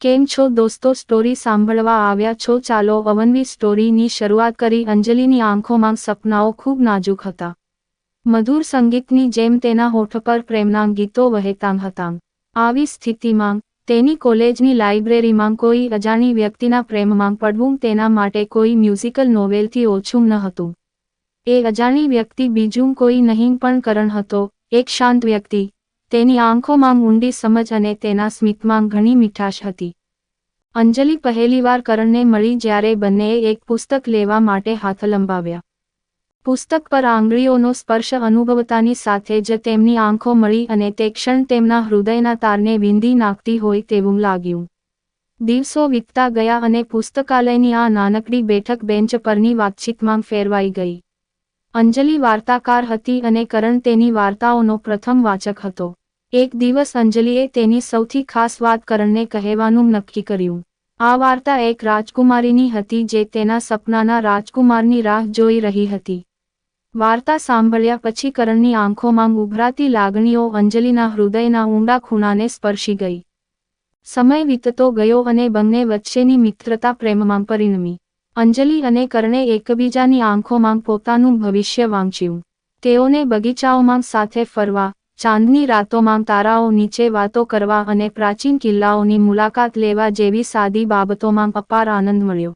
કેમ છો દોસ્તો? સ્ટોરી સાંભળવા આવ્યા છો? ચાલો અવનવી સ્ટોરીની શરૂઆત કરી. અંજલિની આંખોમાં સપનાઓ ખૂબ નાજુક હતા. મધુર સંગીતની જેમ તેના હોઠ પર પ્રેમના ગીતો વહેતાં હતા. આવી સ્થિતિમાં તેની કોલેજની લાઇબ્રેરીમાં કોઈ અજાણી વ્યક્તિના પ્રેમમાં પડવું તેના માટે કોઈ મ્યુઝિકલ નોવેલથી ઓછું ન હતું. એ અજાણી વ્યક્તિ બીજું કોઈ નહીં પણ કરણ હતો. એક શાંત વ્યક્તિ તેની આંખોમાં ઊંડી સમજ અને તેના સ્મિતમાં ઘણી મીઠાશ હતી. અંજલિ પહેલીવાર કરણને મળી જ્યારે બંનેએ એક પુસ્તક લેવા માટે હાથ લંબાવ્યા. પુસ્તક પર આંગળીઓનો સ્પર્શ અનુભવતાની સાથે જ તેમની આંખો મળી અને તે ક્ષણ તેમના હૃદયના તારને વિંધી નાખતી હોય તેવું લાગ્યું. દિવસો વીતતા ગયા અને પુસ્તકાલયની આ નાનકડી બેઠક બેન્ચ પરની વાતચીતમાં ફેરવાઈ ગઈ. અંજલિ વાર્તાકાર હતી અને કરણ તેની વાર્તાઓનો પ્રથમ વાચક હતો. એક દિવસ અંજલિએ તેની સૌથી ખાસ વાત કરણને કહેવાનું નક્કી કર્યું. આ વાર્તા એક રાજકુમારીની હતી જે તેના સપનાના રાજકુમારની રાહ જોઈ રહી હતી. વાર્તા સાંભળ્યા પછી કરણની આંખોમાં ઉભરાતી લાગણીઓ અંજલિના હૃદયના ઊંડા ખૂણાને સ્પર્શી ગઈ. સમય વીતતો ગયો અને બંને વચ્ચેની મિત્રતા પ્રેમમાં પરિણમી. અંજલિ અને કરણે એકબીજાની આંખોમાં પોતાનું ભવિષ્ય વાંચ્યું. તેઓને બગીચાઓમાં સાથે ફરવા, ચાંદની રાતોમાં તારાઓ નીચે વાતો કરવા અને પ્રાચીન કિલ્લાઓની મુલાકાત લેવા જેવી સાદી બાબતોમાં અપાર આનંદ મળ્યો.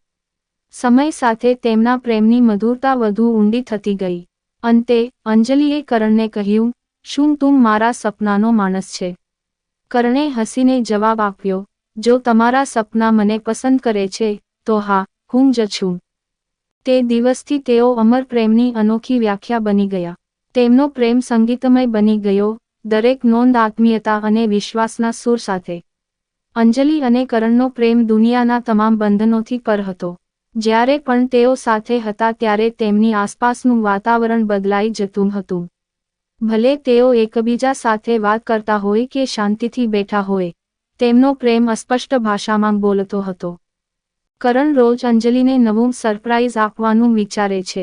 સમય સાથે તેમના પ્રેમની મધુરતા વધુ ઊંડી થતી ગઈ. અંતે, અંજલિએ કરણને કહ્યું, શું તું મારા સપનાનો માણસ છે? કરણે હસીને જવાબ આપ્યો, જો તમારા સપના મને પસંદ કરે છે, તો હા હું જ છું. તે દિવસથી તેઓ અમર પ્રેમની અનોખી વ્યાખ્યા બની ગયા. તેમનો પ્રેમ સંગીતમય બની ગયો, દરેક નોંધ આત્મીયતા અને વિશ્વાસના સૂર સાથે. અંજલિ અને કરણનો પ્રેમ દુનિયાના તમામ બંધનોથી પર હતો. જ્યારે પણ તેઓ સાથે હતા ત્યારે તેમની આસપાસનું વાતાવરણ બદલાઈ જતું હતું. ભલે તેઓ એકબીજા સાથે વાત કરતા હોય કે શાંતિથી બેઠા હોય, તેમનો પ્રેમ અસ્પષ્ટ ભાષામાં બોલતો હતો. કરણ રોજ અંજલિને નવું સરપ્રાઇઝ આપવાનું વિચારે છે.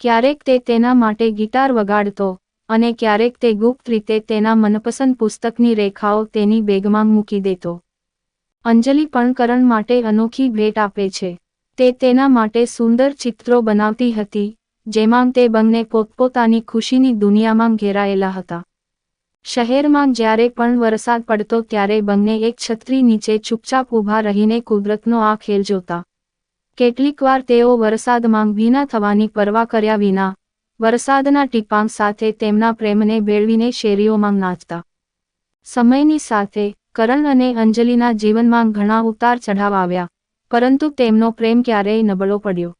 ક્યારેક તે તેના માટે ગિટાર વગાડતો અને ક્યારેક તે ગુપ્ત રીતે તેના મનપસંદ પુસ્તકની રેખાઓ તેની બેગમાં મૂકી દેતો. અંજલિ પણ કરણ માટે અનોખી ભેટ આપે છે. તે તેના માટે સુંદર ચિત્રો બનાવતી હતી, જેમાં તે બંને પોતપોતાની ખુશીની દુનિયામાં ઘેરાયેલા હતા. શહેરમાં જ્યારે પણ વરસાદ પડતો ત્યારે બંને એક છત્રી નીચે ચૂપચાપ ઊભા રહીને કુદરતનો આ ખેલ જોતા. કેટલીકવાર તેઓ વરસાદમાં ભીના થવાની પરવા કર્યા વિના, વરસાદના ટીપાંક સાથે તેમના પ્રેમને ભેળવીને શેરીઓમાં નાચતા. સમયની સાથે, કરણ અને અંજલિના જીવનમાં ઘણા ઉતાર ચઢાવ આવ્યા, પરંતુ તેમનો પ્રેમ ક્યારેય નબળો પડ્યો.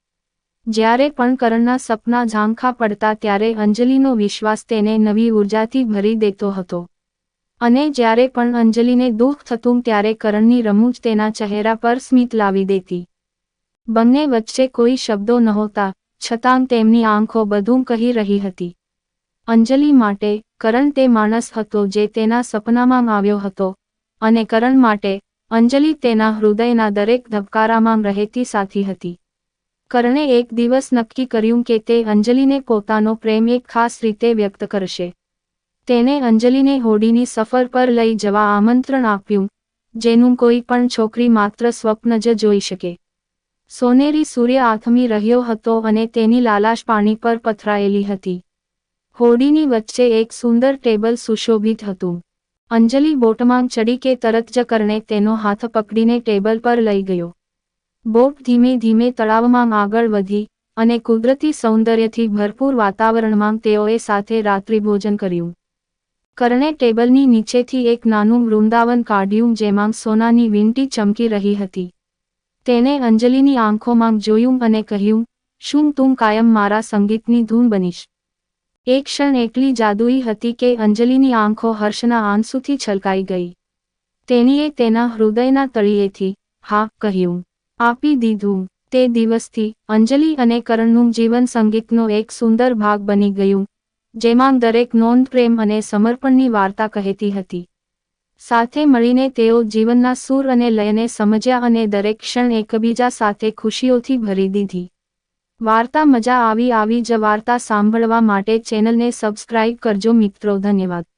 જ્યારે પણ કરણના સપના ઝાંખા પડતા ત્યારે અંજલિનો વિશ્વાસ તેને નવી ઉર્જાથી ભરી દેતો હતો. અને જ્યારે પણ અંજલિને દુઃખ થતું ત્યારે કરણની રમૂજ તેના ચહેરા પર સ્મિત લાવી દેતી. બંને વચ્ચે કોઈ શબ્દો નહોતા, છતાં તેમની આંખો બધું કહી રહી હતી. અંજલિ માટે કરણ તે માણસ હતો જે તેના સપનામાં આવ્યો હતો, અને કરણ માટે અંજલિ તેના હૃદયના દરેક ધબકારામાં રહેતી સાથી હતી. કરણે એક દિવસ નક્કી કર્યું કે તે અંજલિને પોતાનો પ્રેમ એક ખાસ રીતે વ્યક્ત કરશે. તેને અંજલિને હોડીની સફર પર લઈ જવા આમંત્રણ આપ્યું, જેનું કોઈ પણ છોકરી માત્ર સ્વપ્ન જ જોઈ શકે. સોનેરી સૂર્ય આથમી રહ્યો હતો અને તેની લાલાશ પાણી પર પથરાયેલી હતી. હોડીની વચ્ચે એક સુંદર ટેબલ સુશોભિત હતું. અંજલિ બોટમાં ચડી કે તરત જ કરણે તેનો હાથ પકડીને ટેબલ પર લઈ ગયો. બોટ ધીમે ધીમે તળાવમાં આગળ વધી અને કુદરતી સૌંદર્યથી ભરપૂર વાતાવરણમાં તેઓએ સાથે રાત્રિભોજન કર્યું. કરણે ટેબલની નીચેથી એક નાનું વૃંદાવન કાઢ્યું જેમાં સોનાની વીંટી ચમકી રહી હતી. તેને અંજલિની આંખોમાં જોયું અને કહ્યું, શું તું કાયમ મારા સંગીતની ધૂન બનીશ એક ક્ષણ એટલી જાદુઈ હતી કે અંજલિની આંખો હર્ષના આંસુથી છલકાઈ ગઈ. તેણીએ તેના હૃદયના તળિયેથી, હા, કહ્યું. આપી દીધું. તે દિવસથી અંજલિ અને કરણનું જીવન સંગીતનો એક સુંદર ભાગ બની ગયું, જેમાં દરેક નોંધ પ્રેમ અને સમર્પણની વાર્તા કહેતી હતી. સાથે મળીને તેઓ જીવનના સૂર અને લયને સમજ્યા અને દરેક ક્ષણ એકબીજા સાથે ખુશીઓથી ભરી દીધી. વાર્તા મજા આવી આવી જ વાર્તા સાંભળવા માટે ચેનલને સબસ્ક્રાઇબ કરજો મિત્રો, ધન્યવાદ.